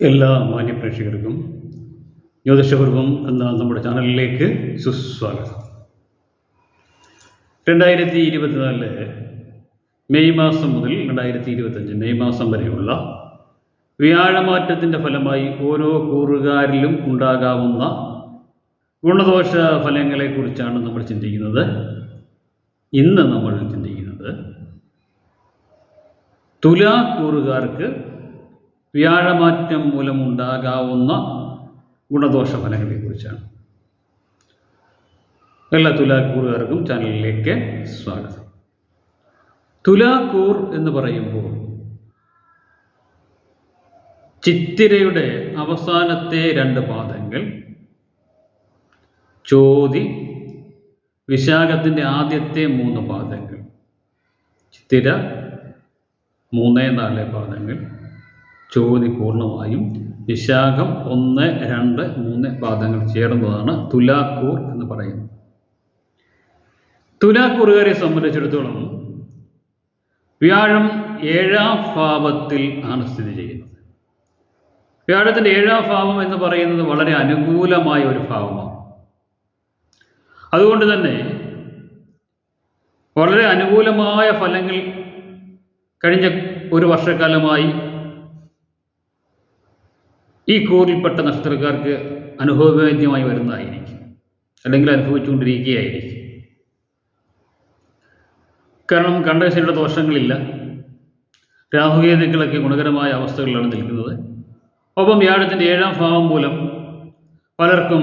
എല്ലാ മാന്യപ്രേക്ഷകർക്കും ജ്യോതിഷപൂർവം എന്ന നമ്മുടെ ചാനലിലേക്ക് സുസ്വാഗതം. രണ്ടായിരത്തി ഇരുപത്തിനാല് മെയ് മാസം മുതൽ രണ്ടായിരത്തി ഇരുപത്തഞ്ച് മെയ് മാസം വരെയുള്ള വ്യാഴമാറ്റത്തിന്റെ ഫലമായി ഓരോ കൂറുകാരിലും ഉണ്ടാകാവുന്ന ഗുണദോഷ ഫലങ്ങളെക്കുറിച്ചാണ് നമ്മൾ ചിന്തിക്കുന്നത്. ഇന്ന് നമ്മൾ ചിന്തിക്കുന്നത് തുലാ കൂറുകാർക്ക് വ്യാഴമാറ്റം മൂലമുണ്ടാകാവുന്ന ഗുണദോഷ ഫലങ്ങളെക്കുറിച്ചാണ് എല്ലാ തുലാക്കൂറുകാർക്കും ചാനലിലേക്ക് സ്വാഗതം. തുലാക്കൂർ എന്ന് പറയുമ്പോൾ ചിത്തിരയുടെ അവസാനത്തെ രണ്ട് പാദങ്ങൾ ചോതി വിശാഖത്തിന്റെ ആദ്യത്തെ മൂന്ന് പാദങ്ങൾ ചിത്തിര മൂന്ന് നാല് പാദങ്ങൾ ചോതി പൂർണമായും വിശാഖം ഒന്ന് രണ്ട് മൂന്ന് പാദങ്ങൾ ചേർന്നതാണ് തുലാക്കൂർ എന്ന് പറയുന്നത്. തുലാക്കൂറുകാരെ സംബന്ധിച്ചിടത്തോളം വ്യാഴം ഏഴാം ഭാവത്തിൽ ആണ് സ്ഥിതി ചെയ്യുന്നത്. വ്യാഴത്തിന്റെ ഏഴാം ഭാവം എന്ന് പറയുന്നത് വളരെ അനുകൂലമായ ഒരു ഭാവമാണ്. അതുകൊണ്ട് തന്നെ വളരെ അനുകൂലമായ ഫലങ്ങൾ കഴിഞ്ഞ ഒരു വർഷക്കാലമായി ഈ കൂറിൽപ്പെട്ട നക്ഷത്രക്കാർക്ക് അനുഭവവേദ്യമായി വരുന്നതായിരിക്കും. അല്ലെങ്കിൽ അനുഭവിച്ചുകൊണ്ടിരിക്കുകയായിരിക്കും. കാരണം കണ്ടശയുടെ ദോഷങ്ങളില്ല. രാഹുകേതുക്കളൊക്കെ ഗുണകരമായ അവസ്ഥകളിലാണ് നിൽക്കുന്നത്. ഒപ്പം വ്യാഴത്തിന്റെ ഏഴാം ഭാവം മൂലം പലർക്കും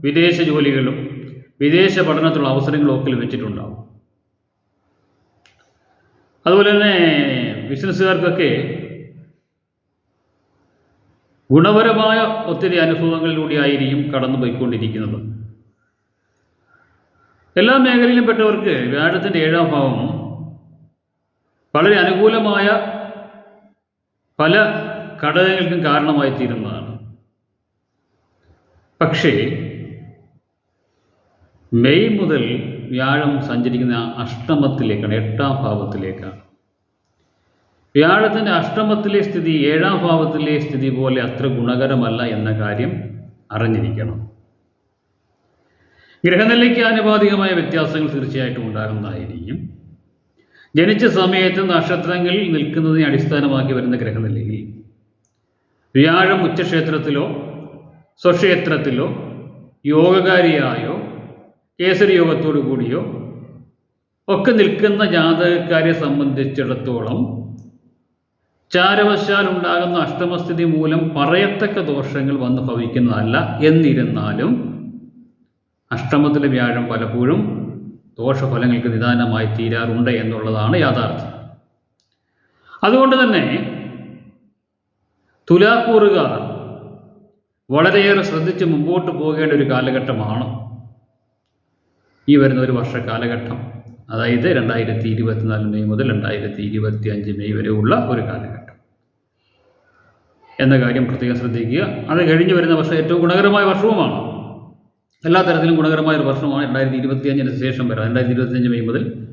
വിദേശ ജോലികളും വിദേശ പഠനത്തിലുള്ള അവസരങ്ങളും ഒക്കെ ലഭിച്ചിട്ടുണ്ടാവും. അതുപോലെ തന്നെ ബിസിനസ്സുകാർക്കൊക്കെ ഗുണപരമായ ഒത്തിരി അനുഭവങ്ങളിലൂടെയായിരിക്കും കടന്നു പോയിക്കൊണ്ടിരിക്കുന്നത് എല്ലാ മേഖലയിലും പെട്ടവർക്ക് വ്യാഴത്തിന്റെ ഏഴാം ഭാവം വളരെ അനുകൂലമായ പല ഘടകങ്ങൾക്കും കാരണമായി തീരുന്നതാണ് പക്ഷേ മെയ് മുതൽ വ്യാഴം സഞ്ചരിക്കുന്ന അഷ്ടമത്തിലേക്കാണ് എട്ടാം ഭാവത്തിലേക്കാണ്. വ്യാഴത്തിന്റെ അഷ്ടമത്തിലെ സ്ഥിതി ഏഴാം ഭാവത്തിലെ സ്ഥിതി പോലെ അത്ര ഗുണകരമല്ല എന്ന കാര്യം അറിഞ്ഞിരിക്കണം. ഗ്രഹനിലയ്ക്ക് ആനുപാതികമായ വ്യത്യാസങ്ങൾ തീർച്ചയായിട്ടും ഉണ്ടാകുന്നതായിരിക്കും. ജനിച്ച സമയത്ത് നക്ഷത്രങ്ങളിൽ നിൽക്കുന്നതിനെ അടിസ്ഥാനമാക്കി വരുന്ന ഗ്രഹനിലയിൽ വ്യാഴം ഉച്ചക്ഷേത്രത്തിലോ സ്വക്ഷേത്രത്തിലോ യോഗകാരിയായോ കേസരി യോഗത്തോടു കൂടിയോ ഒക്കെ നിൽക്കുന്ന ജാതകക്കാരെ സംബന്ധിച്ചിടത്തോളം ചാരവശാൽ ഉണ്ടാകുന്ന അഷ്ടമസ്ഥിതി മൂലം പറയത്തക്ക ദോഷങ്ങൾ വന്നു ഭവിക്കുന്നതല്ല. എന്നിരുന്നാലും അഷ്ടമത്തിലെ വ്യാഴം പലപ്പോഴും ദോഷഫലങ്ങൾക്ക് നിദാനമായി തീരാറുണ്ട് എന്നുള്ളതാണ് യാഥാർത്ഥ്യം. അതുകൊണ്ട് തന്നെ തുലാക്കൂറുകാർ വളരെയേറെ ശ്രദ്ധിച്ച് മുമ്പോട്ട് പോകേണ്ട ഒരു കാലഘട്ടമാണ് ഈ വരുന്ന ഒരു വർഷ കാലഘട്ടം. അതായത് രണ്ടായിരത്തി ഇരുപത്തിനാല് മെയ് മുതൽ രണ്ടായിരത്തി ഇരുപത്തി അഞ്ച് മെയ് വരെയുള്ള ഒരു കാലഘട്ടം. എന്ന കാര്യം പ്രത്യേകം ശ്രദ്ധിക്കുക. അത് കഴിഞ്ഞു വരുന്ന വർഷം ഏറ്റവും ഗുണകരമായ വർഷവുമാണ്. എല്ലാ തരത്തിലും ഗുണകരമായ ഒരു വർഷമാണ് രണ്ടായിരത്തി ഇരുപത്തി അഞ്ചിന് ശേഷം വരാം രണ്ടായിരത്തി ഇരുപത്തിയഞ്ച് മെയ് മുതൽ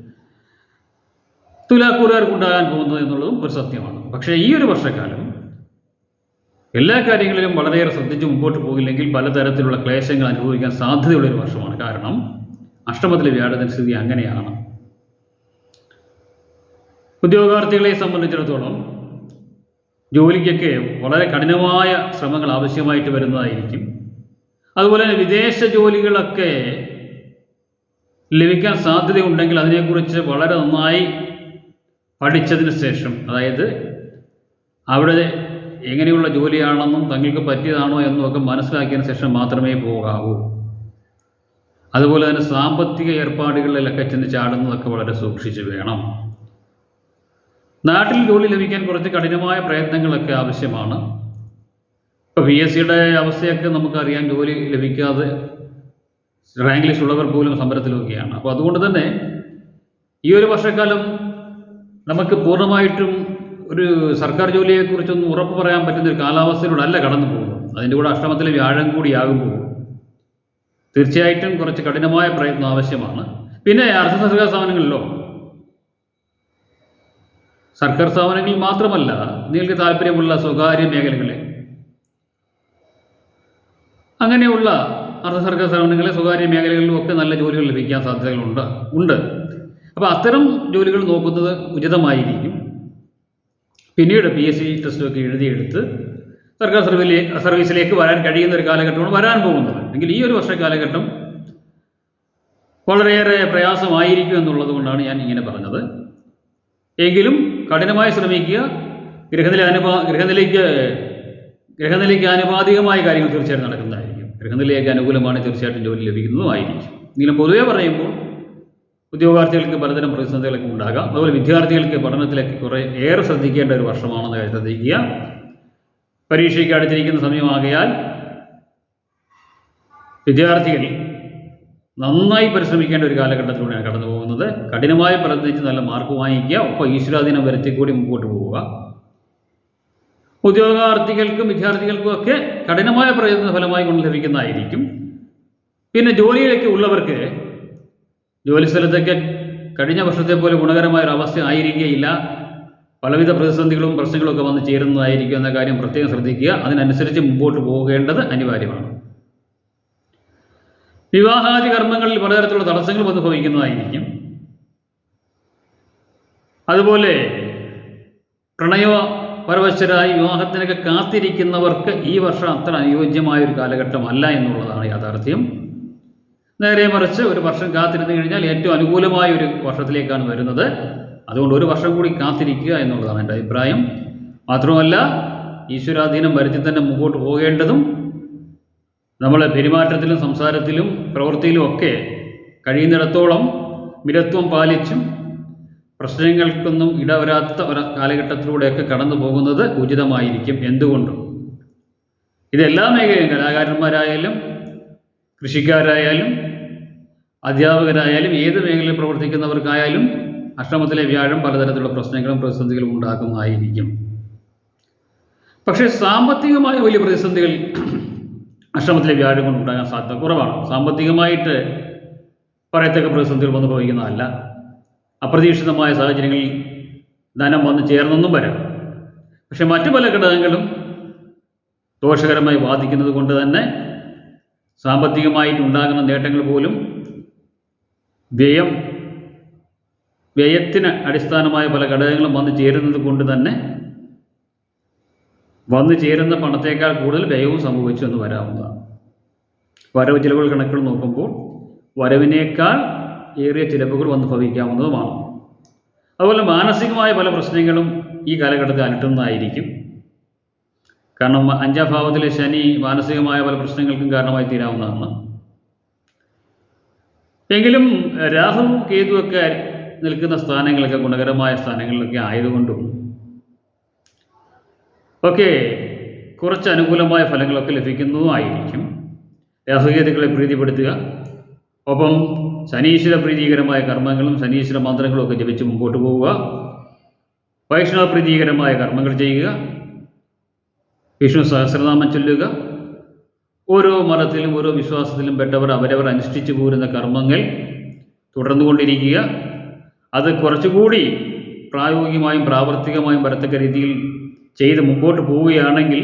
തുലാക്കൂറുകാർക്കുണ്ടാകാൻ പോകുന്നത് എന്നുള്ളതും ഒരു സത്യമാണ്. പക്ഷേ ഈ ഒരു വർഷക്കാലം എല്ലാ കാര്യങ്ങളിലും വളരെയേറെ ശ്രദ്ധിച്ച് മുമ്പോട്ട് പോകില്ലെങ്കിൽ പലതരത്തിലുള്ള ക്ലേശങ്ങൾ അനുഭവിക്കാൻ സാധ്യതയുള്ള ഒരു വർഷമാണ്. കാരണം അഷ്ടമത്തിലെ വ്യാഴത്തിന്റെ സ്ഥിതി അങ്ങനെയാണ്. ഉദ്യോഗാർത്ഥികളെ സംബന്ധിച്ചിടത്തോളം ജോലിക്കൊക്കെ വളരെ കഠിനമായ ശ്രമങ്ങൾ ആവശ്യമായിട്ട് വരുന്നതായിരിക്കും. അതുപോലെ തന്നെ വിദേശ ജോലികളൊക്കെ ലഭിക്കാൻ സാധ്യതയുണ്ടെങ്കിൽ അതിനെക്കുറിച്ച് വളരെ നന്നായി പഠിച്ചതിന് ശേഷം അതായത് അവിടെ എങ്ങനെയുള്ള ജോലിയാണെന്നും തങ്ങൾക്ക് പറ്റിയതാണോ എന്നും ഒക്കെ മനസ്സിലാക്കിയതിന് ശേഷം മാത്രമേ പോകാവൂ. അതുപോലെ തന്നെ സാമ്പത്തിക ഏർപ്പാടുകളിലൊക്കെ ചെന്ന് ചാടുന്നതൊക്കെ വളരെ സൂക്ഷിച്ച് വേണം. നാട്ടിൽ ജോലി ലഭിക്കാൻ കുറച്ച് കഠിനമായ പ്രയത്നങ്ങളൊക്കെ ആവശ്യമാണ്. ഇപ്പോൾ പി എസ് സിയുടെ അവസ്ഥയൊക്കെ നമുക്കറിയാം ജോലി ലഭിക്കാതെ റാങ്ക് ലിസ്റ്റ് ഉള്ളവർ പോലും സമരത്തിലൊക്കെയാണ്. അപ്പോൾ അതുകൊണ്ട് തന്നെ ഈ ഒരു വർഷക്കാലം നമുക്ക് പൂർണമായിട്ടും ഒരു സർക്കാർ ജോലിയെക്കുറിച്ചൊന്നും ഉറപ്പ് പറയാൻ പറ്റുന്ന ഒരു കാലാവസ്ഥയിലൂടെ അല്ല കടന്നു പോകുന്നത്. അതിന്റെ കൂടെ അഷ്ടമത്തിലെ വ്യാഴം കൂടിയാകുമ്പോൾ തീർച്ചയായിട്ടും കുറച്ച് കഠിനമായ പ്രയത്നം ആവശ്യമാണ്. പിന്നെ അർദ്ധ സർക്കാർ സ്ഥാപനങ്ങളിലോ സർക്കാർ സ്ഥാപനങ്ങളിൽ മാത്രമല്ല നിങ്ങൾക്ക് താല്പര്യമുള്ള സ്വകാര്യ മേഖലകളെ. അങ്ങനെയുള്ള അർദ്ധ സർക്കാർ സ്ഥാപനങ്ങളെ സ്വകാര്യ മേഖലകളിലും ഒക്കെ നല്ല ജോലികൾ ലഭിക്കാൻ സാധ്യതകളുണ്ട് ഉണ്ട്. അപ്പോൾ അത്തരം ജോലികൾ നോക്കുന്നത് ഉചിതമായിരിക്കും. പിന്നീട് പി എസ് സി ടെസ്റ്റൊക്കെ എഴുതിയെടുത്ത് സർക്കാർ സർവീസിലെ സർവീസിലേക്ക് വരാൻ കഴിയുന്ന ഒരു കാലഘട്ടമാണ് വരാൻ പോകുന്നത്. എങ്കിൽ ഈ ഒരു വർഷ കാലഘട്ടം വളരെയേറെ പ്രയാസമായിരിക്കും എന്നുള്ളത് കൊണ്ടാണ് ഞാൻ ഇങ്ങനെ പറഞ്ഞത്. എങ്കിലും കഠിനമായി ശ്രമിക്കുക. ഗൃഹനില അനുപാ ഗൃഹനിലയ്ക്ക് ഗൃഹനിലയ്ക്ക് ആനുപാതികമായ കാര്യങ്ങൾ തീർച്ചയായിട്ടും നടക്കുന്നതായിരിക്കും. ഗൃഹനിലയ്ക്ക് അനുകൂലമാണ് തീർച്ചയായിട്ടും ജോലി ലഭിക്കുന്നതുമായിരിക്കും എങ്കിലും പൊതുവെ പറയുമ്പോൾ ഉദ്യോഗാർത്ഥികൾക്ക് പലതരം പ്രതിസന്ധികളൊക്കെ ഉണ്ടാകാം. അതുപോലെ വിദ്യാർത്ഥികൾക്ക് പഠനത്തിലേക്ക് കുറേ ഏറെ ശ്രദ്ധിക്കേണ്ട ഒരു വർഷമാണെന്ന് കാര്യം ശ്രദ്ധിക്കുക. പരീക്ഷയ്ക്ക് അടുത്തിരിക്കുന്ന സമയമാകയാൽ വിദ്യാർത്ഥികൾ നന്നായി പരിശ്രമിക്കേണ്ട ഒരു കാലഘട്ടത്തിലൂടെയാണ് കടന്നു പോകുന്നത് കഠിനമായി പ്രയത്നിച്ച് നല്ല മാർക്ക് വാങ്ങിക്കുക ഒപ്പം ഈശ്വരാധീനം വരുത്തി കൂടി മുമ്പോട്ട് പോവുക. ഉദ്യോഗാർത്ഥികൾക്കും വിദ്യാർത്ഥികൾക്കും ഒക്കെ കഠിനമായ പ്രയത്ന ഫലമായി കൊണ്ട് ലഭിക്കുന്നതായിരിക്കും. പിന്നെ ജോലിയിലേക്ക് ഉള്ളവർക്ക് ജോലി സ്ഥലത്തൊക്കെ കഴിഞ്ഞ വർഷത്തെ പോലെ ഗുണകരമായ ഒരു അവസ്ഥ ആയിരിക്കുകയില്ല പലവിധ പ്രതിസന്ധികളും പ്രശ്നങ്ങളും ഒക്കെ വന്ന് ചേരുന്നതായിരിക്കും എന്ന കാര്യം പ്രത്യേകം ശ്രദ്ധിക്കുക. അതിനനുസരിച്ച് മുമ്പോട്ട് പോകേണ്ടത് അനിവാര്യമാണ്. വിവാഹാദി കർമ്മങ്ങളിൽ പലതരത്തിലുള്ള തടസ്സങ്ങൾ വന്ന് ഭവിക്കുന്നതായിരിക്കും. അതുപോലെ പ്രണയ പരവശരായി വിവാഹത്തിനൊക്കെ കാത്തിരിക്കുന്നവർക്ക് ഈ വർഷം അത്ര അനുയോജ്യമായ ഒരു കാലഘട്ടമല്ല എന്നുള്ളതാണ് യാഥാർത്ഥ്യം. നേരെ മറിച്ച് ഒരു വർഷം കാത്തിരുന്നു കഴിഞ്ഞാൽ ഏറ്റവും അനുകൂലമായ ഒരു വർഷത്തിലേക്കാണ് വരുന്നത്. അതുകൊണ്ട് ഒരു വർഷം കൂടി കാത്തിരിക്കുക എന്നുള്ളതാണ് എന്റെ അഭിപ്രായം. മാത്രമല്ല ഈശ്വരാധീനം വരുത്തി തന്നെ മുമ്പോട്ട് പോകേണ്ടതും നമ്മളെ പെരുമാറ്റത്തിലും സംസാരത്തിലും പ്രവൃത്തിയിലും ഒക്കെ കഴിയുന്നിടത്തോളം മിതത്വം പാലിച്ചും പ്രശ്നങ്ങൾക്കൊന്നും ഇടവരാത്ത ഒരു കാലഘട്ടത്തിലൂടെയൊക്കെ കടന്നു പോകുന്നത് ഉചിതമായിരിക്കും. എന്തുകൊണ്ടും? ഇതെല്ലാ മേഖലയും കലാകാരന്മാരായാലും കൃഷിക്കാരായാലും അധ്യാപകരായാലും ഏത് മേഖലയിൽ പ്രവർത്തിക്കുന്നവർക്കായാലും അഷ്ടമത്തിലെ വ്യാഴം പലതരത്തിലുള്ള പ്രശ്നങ്ങളും പ്രതിസന്ധികളും ഉണ്ടാക്കുന്നതായിരിക്കും പക്ഷേ സാമ്പത്തികമായ വലിയ പ്രതിസന്ധികൾ അഷ്ടമത്തിലെ വ്യാഴം കൊണ്ട് ഉണ്ടാകാൻ സാധ്യത കുറവാണ്. സാമ്പത്തികമായിട്ട് പറയത്തക്ക പ്രതിസന്ധികൾ വന്നു ഭവിക്കുന്നതല്ല അപ്രതീക്ഷിതമായ സാഹചര്യങ്ങളിൽ ധനം വന്നു ചേർന്നൊന്നും വരാം. പക്ഷെ മറ്റു പല ഘടകങ്ങളും ദോഷകരമായി ബാധിക്കുന്നത് കൊണ്ട് തന്നെ സാമ്പത്തികമായിട്ടുണ്ടാകുന്ന നേട്ടങ്ങൾ പോലും വ്യയം വ്യയത്തിന് അടിസ്ഥാനമായ പല ഘടകങ്ങളും വന്നു ചേരുന്നത് കൊണ്ട് തന്നെ വന്നു ചേരുന്ന പണത്തേക്കാൾ കൂടുതൽ വ്യയവും സംഭവിച്ചു എന്ന് വരാവുന്നതാണ്. വരവ് ചിലവുകൾ കണക്കുകൾ നോക്കുമ്പോൾ വരവിനേക്കാൾ ഏറിയ ചിലവുകൾ വന്ന് ഭവിക്കാവുന്നതുമാണ്. അതുപോലെ മാനസികമായ പല പ്രശ്നങ്ങളും ഈ കാലഘട്ടത്തിൽ അലട്ടുന്നതായിരിക്കും കാരണം അഞ്ചാം ഭാവത്തിലെ ശനി മാനസികമായ പല പ്രശ്നങ്ങൾക്കും കാരണമായി തീരാവുന്നതാണ്. എങ്കിലും രാഹു കേതുവൊക്കെ നിൽക്കുന്ന സ്ഥാനങ്ങളൊക്കെ ഗുണകരമായ സ്ഥാനങ്ങളിലൊക്കെ ആയതുകൊണ്ടും ഒക്കെ കുറച്ച് അനുകൂലമായ ഫലങ്ങളൊക്കെ ലഭിക്കുന്നതുമായിരിക്കും. രാഹുകേതുക്കളെ പ്രീതിപ്പെടുത്തുക ഒപ്പം ശനീശ്വര പ്രീതികരമായ കർമ്മങ്ങളും ശനീശ്വര മന്ത്രങ്ങളും ഒക്കെ ജപിച്ച് മുമ്പോട്ട് പോവുക. വൈഷ്ണവ പ്രീതികരമായ കർമ്മങ്ങൾ ചെയ്യുക. വിഷ്ണു സഹസ്രനാമം ചൊല്ലുക. ഓരോ മതത്തിലും ഓരോ വിശ്വാസത്തിലും പെട്ടവർ അവരവർ അനുഷ്ഠിച്ചു പോരുന്ന കർമ്മങ്ങൾ തുടർന്നുകൊണ്ടിരിക്കുക. അത് കുറച്ചുകൂടി പ്രായോഗികമായും പ്രാവർത്തികമായും വരത്തക്ക രീതിയിൽ ചെയ്ത് മുമ്പോട്ട് പോവുകയാണെങ്കിൽ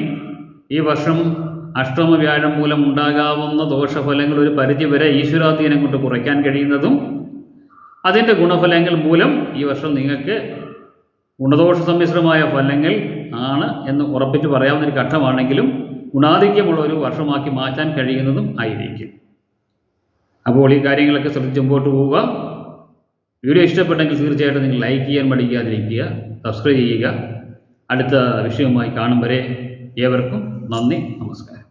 ഈ വർഷം അഷ്ടമ വ്യാഴം മൂലം ഉണ്ടാകാവുന്ന ദോഷഫലങ്ങൾ ഒരു പരിധിവരെ ഈശ്വരാധീനം കൊണ്ട് കുറയ്ക്കാൻ കഴിയുന്നതും അതിന്റെ ഗുണഫലങ്ങൾ മൂലം ഈ വർഷം നിങ്ങൾക്ക് ഗുണദോഷ സമ്മിശ്രമായ ഫലങ്ങൾ ആണ് എന്ന് ഉറപ്പിച്ച് പറയാവുന്ന ഒരു ഘട്ടമാണെങ്കിലും ഗുണാധിക്യമുള്ള ഒരു വർഷമാക്കി മാറ്റാൻ കഴിയുന്നതും ആയിരിക്കും. അപ്പോൾ ഈ കാര്യങ്ങളൊക്കെ ശ്രദ്ധിച്ച് മുമ്പോട്ട് പോവുക. വീഡിയോ ഇഷ്ടപ്പെട്ടെങ്കിൽ തീർച്ചയായിട്ടും നിങ്ങൾ ലൈക്ക് ചെയ്യാൻ മടിക്കാതിരിക്കുക സബ്സ്ക്രൈബ് ചെയ്യുക. അടുത്ത വിഷയവുമായി കാണും വരെ ഏവർക്കും നന്ദി നമസ്കാരം.